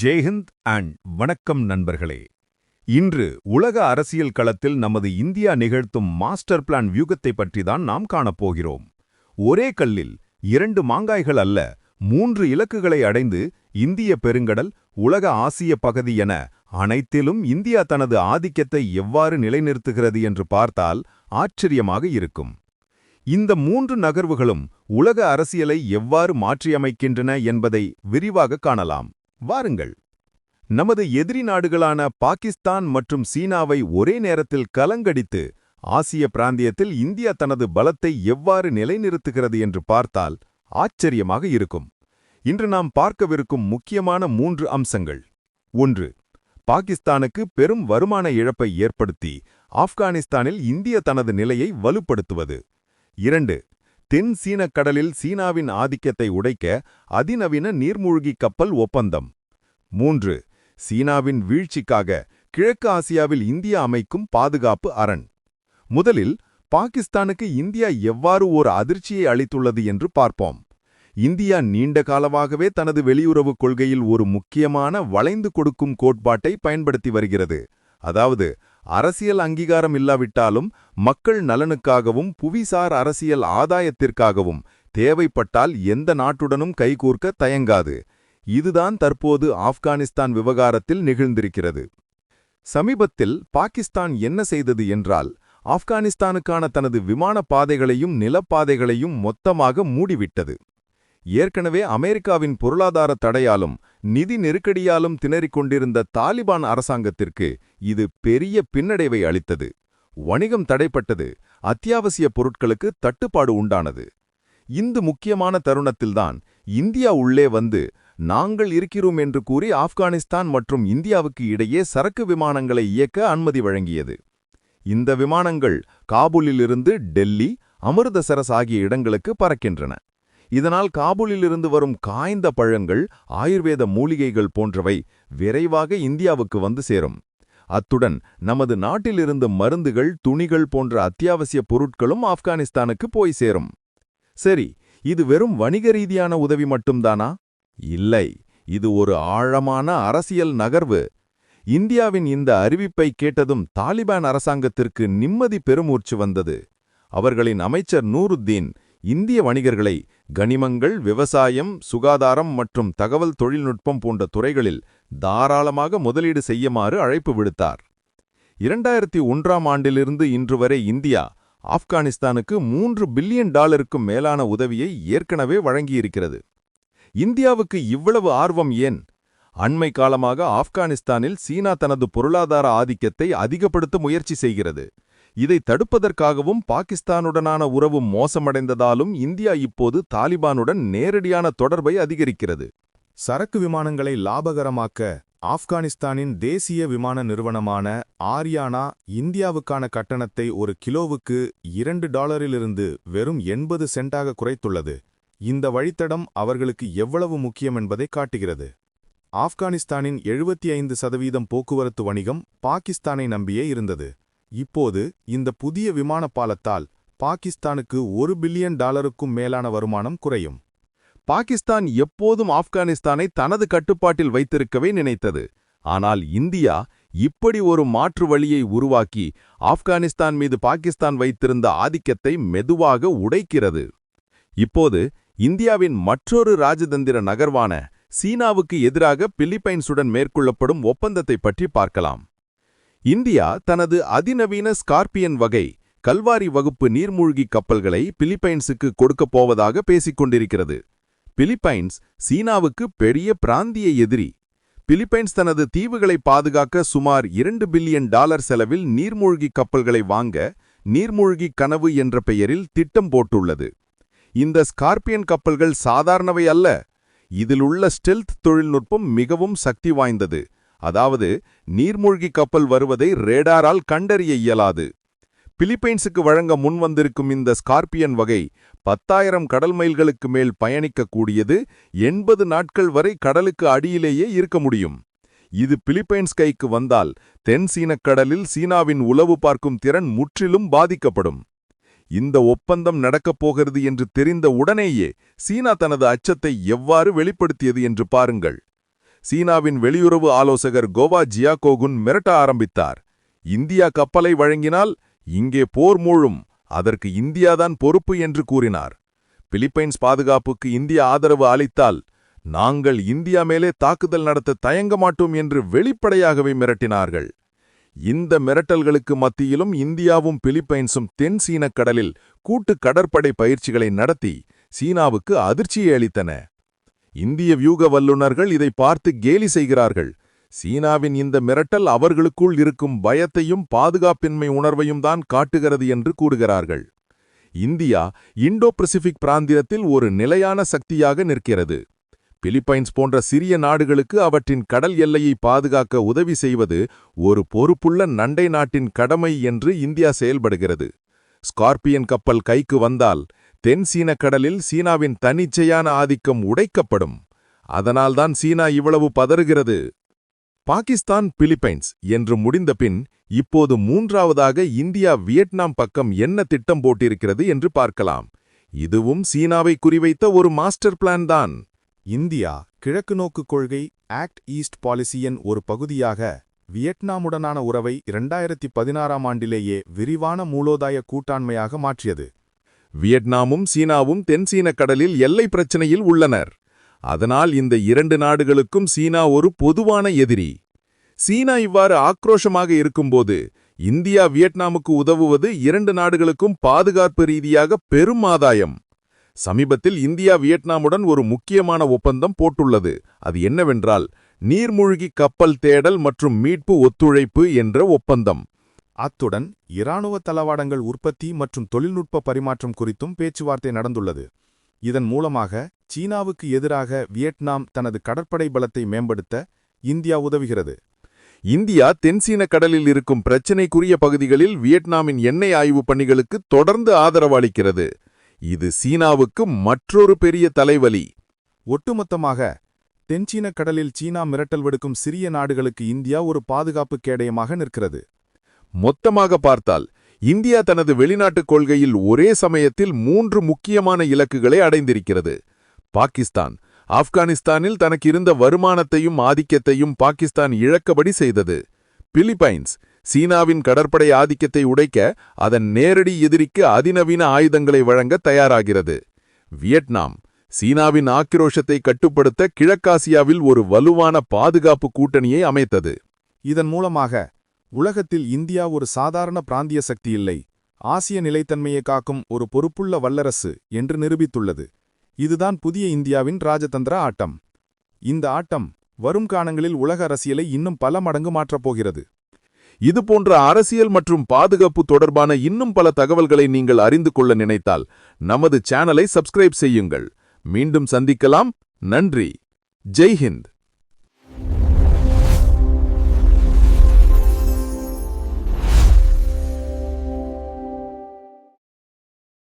ஜெய்ஹிந்த் and வணக்கம் நண்பர்களே. இன்று உலக அரசியல் களத்தில் நமது இந்தியா நிகழ்த்தும் மாஸ்டர் பிளான் வியூகத்தை பற்றிதான் நாம் காணப்போகிறோம் ஒரே கல்லில் இரண்டு மாங்காய்கள் அல்ல மூன்று இலக்குகளை அடைந்து இந்திய பெருங்கடல் உலக ஆசிய பகுதி என அனைத்திலும் இந்தியா தனது ஆதிக்கத்தை எவ்வாறு நிலைநிறுத்துகிறது என்று பார்த்தால் ஆச்சரியமாக இருக்கும். இந்த மூன்று நகர்வுகளும் உலக அரசியலை எவ்வாறு மாற்றியமைக்கின்றன என்பதை விரிவாக காணலாம். வாருங்கள். நமது எதிரி நாடுகளான பாகிஸ்தான் மற்றும் சீனாவை ஒரே நேரத்தில் கலங்கடித்து ஆசிய பிராந்தியத்தில் இந்தியா தனது பலத்தை எவ்வாறு நிலைநிறுத்துகிறது என்று பார்த்தால் ஆச்சரியமாக இருக்கும். இன்று நாம் பார்க்கவிருக்கும் முக்கியமான மூன்று அம்சங்கள். ஒன்று பாகிஸ்தானுக்கு பெரும் வருமான இழப்பை ஏற்படுத்தி ஆப்கானிஸ்தானில் இந்திய தனது நிலையை வலுப்படுத்துவது. இரண்டு தென் சீனக் கடலில் சீனாவின் ஆதிக்கத்தை உடைக்க அதிநவீன நீர்மூழ்கி கப்பல் ஒப்பந்தம். மூன்று சீனாவின் வீழ்ச்சிக்காக கிழக்கு ஆசியாவில் இந்தியா அமைக்கும் பாதுகாப்பு அரண். முதலில் பாகிஸ்தானுக்கு இந்தியா எவ்வாறு ஓர் அதிர்ச்சியை அளித்துள்ளது என்று பார்ப்போம். இந்தியா நீண்ட காலமாகவே தனது வெளியுறவுக் கொள்கையில் ஒரு முக்கியமான வளைந்து கொடுக்கும் கோட்பாட்டை பயன்படுத்தி வருகிறது. அதாவது அரசியல் அங்கீகாரம் இல்லாவிட்டாலும் மக்கள் நலனுக்காகவும் புவிசார் அரசியல் ஆதாயத்திற்காகவும் தேவைப்பட்டால் எந்த நாட்டுடனும் கைகூர்க்க தயங்காது. இதுதான் தற்போது ஆப்கானிஸ்தான் விவகாரத்தில் நிகழ்ந்திருக்கிறது. சமீபத்தில் பாகிஸ்தான் என்ன செய்தது என்றால் ஆப்கானிஸ்தானுக்கான தனது விமான பாதைகளையும் நிலப்பாதைகளையும் மொத்தமாக மூடிவிட்டது. ஏற்கனவே அமெரிக்காவின் பொருளாதார தடையாலும் நிதி நெருக்கடியாலும் திணறிக் கொண்டிருந்த தாலிபான் அரசாங்கத்திற்கு இது பெரிய பின்னடைவை அளித்தது. வணிகம் தடைப்பட்டது. அத்தியாவசிய பொருட்களுக்கு தட்டுப்பாடு உண்டானது. இந்த முக்கியமான தருணத்தில்தான் இந்தியா உள்ளே வந்து நாங்கள் இருக்கிறோம் என்று கூறி ஆப்கானிஸ்தான் மற்றும் இந்தியாவுக்கு இடையே சரக்கு விமானங்களை இயக்க அனுமதி வழங்கியது. இந்த விமானங்கள் காபூலிலிருந்து டெல்லி அமிர்தசரஸ் ஆகிய இடங்களுக்கு பறக்கின்றன. இதனால் காபூலிலிருந்து வரும் காய்ந்த பழங்கள் ஆயுர்வேத மூலிகைகள் போன்றவை விரைவாக இந்தியாவுக்கு வந்து சேரும். அத்துடன் நமது நாட்டிலிருந்து மருந்துகள் துணிகள் போன்ற அத்தியாவசிய பொருட்களும் ஆப்கானிஸ்தானுக்கு போய் சேரும். சரி இது வெறும் வணிக ரீதியான உதவி மட்டும்தானா? இல்லை இது ஒரு ஆழமான அரசியல் நகர்வு. இந்தியாவின் இந்த அறிவிப்பை கேட்டதும் தாலிபான் அரசாங்கத்திற்கு நிம்மதி பெருமூர்ச்சு வந்தது. அவர்களின் அமைச்சர் நூருத்தீன் இந்திய வணிகர்களை கனிமங்கள் விவசாயம் சுகாதாரம் மற்றும் தகவல் தொழில்நுட்பம் போன்ற துறைகளில் தாராளமாக முதலீடு செய்யுமாறு அழைப்பு விடுத்தார். இரண்டாயிரத்தி ஒன்றாம் ஆண்டிலிருந்து இன்று வரை இந்தியா ஆப்கானிஸ்தானுக்கு மூன்று பில்லியன் டாலருக்கும் மேலான உதவியை ஏற்கனவே வழங்கியிருக்கிறது. இந்தியாவுக்கு இவ்வளவு ஆர்வம் ஏன்? அண்மை காலமாக ஆப்கானிஸ்தானில் சீனா தனது பொருளாதார ஆதிக்கத்தை அதிகப்படுத்த முயற்சி செய்கிறது. இதை தடுப்பதற்காகவும் பாகிஸ்தானுடனான உறவு மோசமடைந்ததாலும் இந்தியா இப்போது தாலிபானுடன் நேரடியான தொடர்பை அதிகரிக்கிறது. சரக்கு விமானங்களை லாபகரமாக்க ஆப்கானிஸ்தானின் தேசிய விமான நிறுவனமான ஆரியானா இந்தியாவுக்கான கட்டணத்தை ஒரு கிலோவுக்கு இரண்டு டாலரிலிருந்து வெறும் எண்பது சென்டாக குறைத்துள்ளது. இந்த வழித்தடம் அவர்களுக்கு எவ்வளவு முக்கியம் என்பதை காட்டுகிறது. ஆப்கானிஸ்தானின் எழுபத்தி ஐந்து சதவீதம் போக்குவரத்து வணிகம் பாகிஸ்தானை நம்பியே இருந்தது. இப்போது இந்த புதிய விமான பாலத்தால் பாகிஸ்தானுக்கு ஒரு பில்லியன் டாலருக்கும் மேலான வருமானம் குறையும். பாகிஸ்தான் எப்போதும் ஆப்கானிஸ்தானை தனது கட்டுப்பாட்டில் வைத்திருக்கவே நினைத்தது. ஆனால் இந்தியா இப்படி ஒரு மாற்று வழியை உருவாக்கி ஆப்கானிஸ்தான் மீது பாகிஸ்தான் வைத்திருந்த ஆதிக்கத்தை மெதுவாக உடைக்கிறது. இப்போது இந்தியாவின் மற்றொரு ராஜதந்திர நகர்வான சீனாவுக்கு எதிராக பிலிப்பைன்ஸுடன் மேற்கொள்ளப்படும் ஒப்பந்தத்தை பற்றி பார்க்கலாம். இந்தியா தனது அதிநவீன ஸ்கார்பியன் வகை கல்வாரி வகுப்பு நீர்மூழ்கி கப்பல்களை பிலிப்பைன்ஸுக்கு கொடுக்கப் போவதாக பேசிக் கொண்டிருக்கிறது. பிலிப்பைன்ஸ் சீனாவுக்கு பெரிய பிராந்திய எதிரி. பிலிப்பைன்ஸ் தனது தீவுகளை பாதுகாக்க சுமார் இரண்டு பில்லியன் டாலர் செலவில் நீர்மூழ்கி கப்பல்களை வாங்க நீர்மூழ்கி கனவு என்ற பெயரில் திட்டம் போட்டுள்ளது. இந்த ஸ்கார்பியன் கப்பல்கள் சாதாரணவை அல்ல. இதில் உள்ள ஸ்டெல்த் தொழில்நுட்பம் மிகவும் சக்தி வாய்ந்தது. அதாவது நீர்மூழ்கி கப்பல் வருவதை ரேடாரால் கண்டறிய இயலாது. பிலிப்பைன்ஸுக்கு வழங்க முன்வந்திருக்கும் இந்த ஸ்கார்பியன் வகை பத்தாயிரம் கடல் மைல்களுக்கு மேல் பயணிக்கக்கூடியது எண்பது நாட்கள் வரை கடலுக்கு அடியிலேயே இருக்க முடியும். இது பிலிப்பைன்ஸ் கைக்கு வந்தால் தென் சீனக் கடலில் சீனாவின் உளவு பார்க்கும் திறன் முற்றிலும் பாதிக்கப்படும். இந்த ஒப்பந்தம் நடக்கப் போகிறது என்று தெரிந்த உடனேயே சீனா தனது அச்சத்தை எவ்வாறு வெளிப்படுத்தியது என்று பாருங்கள். சீனாவின் வெளியுறவு ஆலோசகர் கோவா ஜியாகோகுன் மிரட்ட ஆரம்பித்தார். இந்தியா கப்பலை வழங்கினால் இங்கே போர் மூழும் அதற்கு இந்தியாதான் பொறுப்பு என்று கூறினார். பிலிப்பைன்ஸ் பாதுகாப்புக்கு இந்தியா ஆதரவு அளித்தால் நாங்கள் இந்தியா மேலே தாக்குதல் நடத்த தயங்க மாட்டோம் என்று வெளிப்படையாகவே மிரட்டினார்கள். இந்த மிரட்டல்களுக்கு மத்தியிலும் இந்தியாவும் பிலிப்பைன்ஸும் தென் சீனக் கடலில் கூட்டு கடற்படை பயிற்சிகளை நடத்தி சீனாவுக்கு அதிர்ச்சியை அளித்தன. இந்திய வியூக வல்லுநர்கள் இதை பார்த்து கேலி செய்கிறார்கள். சீனாவின் இந்த மிரட்டல் அவர்களுக்குள் இருக்கும் பயத்தையும் பாதுகாப்பின்மை உணர்வையும் தான் காட்டுகிறது என்று கூறுகிறார்கள். இந்தியா இண்டோ பசிபிக் பிராந்தியத்தில் ஒரு நிலையான சக்தியாக நிற்கிறது. பிலிப்பைன்ஸ் போன்ற சிறிய நாடுகளுக்கு அவற்றின் கடல் எல்லையை பாதுகாக்க உதவி செய்வது ஒரு பொறுப்புள்ள நண்டை நாட்டின் கடமை என்று இந்தியா செயல்படுகிறது. ஸ்கார்பியன் கப்பல் கைக்கு வந்தால் தென் சீன கடலில் சீனாவின் தன்னிச்சையான ஆதிக்கம் உடைக்கப்படும். அதனால்தான் சீனா இவ்வளவு பதறுகிறது. பாகிஸ்தான் பிலிப்பைன்ஸ் என்று முடிந்தபின் இப்போது மூன்றாவதாக இந்தியா வியட்நாம் பக்கம் என்ன திட்டம் போட்டிருக்கிறது என்று பார்க்கலாம். இதுவும் சீனாவை குறிவைத்த ஒரு மாஸ்டர் பிளான் தான். இந்தியா கிழக்கு நோக்கு கொள்கை ஆக்ட் ஈஸ்ட் பாலிசியின் ஒரு பகுதியாக வியட்நாமுடனான உறவை இரண்டாயிரத்தி பதினாறாம் ஆண்டிலேயே விரிவான மூலோதாய கூட்டாண்மையாக மாற்றியது. வியட்நாமும் சீனாவும் தென்சீன கடலில் எல்லை பிரச்சனையில் உள்ளனர். அதனால் இந்த இரண்டு நாடுகளுக்கும் சீனா ஒரு பொதுவான எதிரி. சீனா இவ்வாறு ஆக்ரோஷமாக இருக்கும்போது இந்தியா வியட்நாமுக்கு உதவுவது இரண்டு நாடுகளுக்கும் பாதுகாப்பு ரீதியாக பெரும் ஆதாயம். சமீபத்தில் இந்தியா வியட்நாமுடன் ஒரு முக்கியமான ஒப்பந்தம் போட்டுள்ளது. அது என்னவென்றால் நீர்மூழ்கி கப்பல் தேடல் மற்றும் மீட்பு ஒத்துழைப்பு என்ற ஒப்பந்தம். அத்துடன் இராணுவ தளவாடங்கள் உற்பத்தி மற்றும் தொழில்நுட்ப பரிமாற்றம் குறித்தும் பேச்சுவார்த்தை நடந்துள்ளது. இதன் மூலமாக சீனாவுக்கு எதிராக வியட்நாம் தனது கடற்படை பலத்தை மேம்படுத்த இந்தியா உதவுகிறது. இந்தியா தென்சீன கடலில் இருக்கும் பிரச்சினைக்குரிய பகுதிகளில் வியட்நாமின் எண்ணெய் ஆய்வுப் பணிகளுக்கு தொடர்ந்து ஆதரவளிக்கிறது இது சீனாவுக்கு மற்றொரு பெரிய தலைவலி. ஒட்டுமொத்தமாக தென்சீன கடலில் சீனா மிரட்டல் விடுக்கும் சிறிய நாடுகளுக்கு இந்தியா ஒரு பாதுகாப்பு கேடயமாக நிற்கிறது. மொத்தமாக பார்த்தால் இந்தியா தனது வெளிநாட்டுக் கொள்கையில் ஒரே சமயத்தில் மூன்று முக்கியமான இலக்குகளை அடைந்திருக்கிறது. பாகிஸ்தான் ஆப்கானிஸ்தானில் தனக்கு இருந்த வருமானத்தையும் ஆதிக்கத்தையும் பாகிஸ்தான் இழக்கபடி செய்தது. பிலிப்பைன்ஸ் சீனாவின் கடற்படை ஆதிக்கத்தை உடைக்க அதன் நேரடி எதிரிக்கு அதிநவீன ஆயுதங்களை வழங்க தயாராகிறது. வியட்நாம் சீனாவின் ஆக்கிரோஷத்தை கட்டுப்படுத்த கிழக்காசியாவில் ஒரு வலுவான பாதுகாப்பு கூட்டணியை அமைத்தது. இதன் மூலமாக உலகத்தில் இந்தியா ஒரு சாதாரண பிராந்திய சக்தி இல்லை ஆசிய நிலைத்தன்மையை காக்கும் ஒரு பொறுப்புள்ள வல்லரசு என்று நிரூபித்துள்ளது. இதுதான் புதிய இந்தியாவின் ராஜதந்திர ஆட்டம். இந்த ஆட்டம் வரும் காலங்களில் உலக அரசியலை இன்னும் பல மடங்கு மாற்றப் போகிறது. இது போன்ற அரசியல் மற்றும் பாதுகாப்பு தொடர்பான இன்னும் பல தகவல்களை நீங்கள் அறிந்து கொள்ள நினைத்தால் நமது சேனலை சப்ஸ்கிரைப் செய்யுங்கள். மீண்டும் சந்திக்கலாம். நன்றி. ஜெய்ஹிந்த்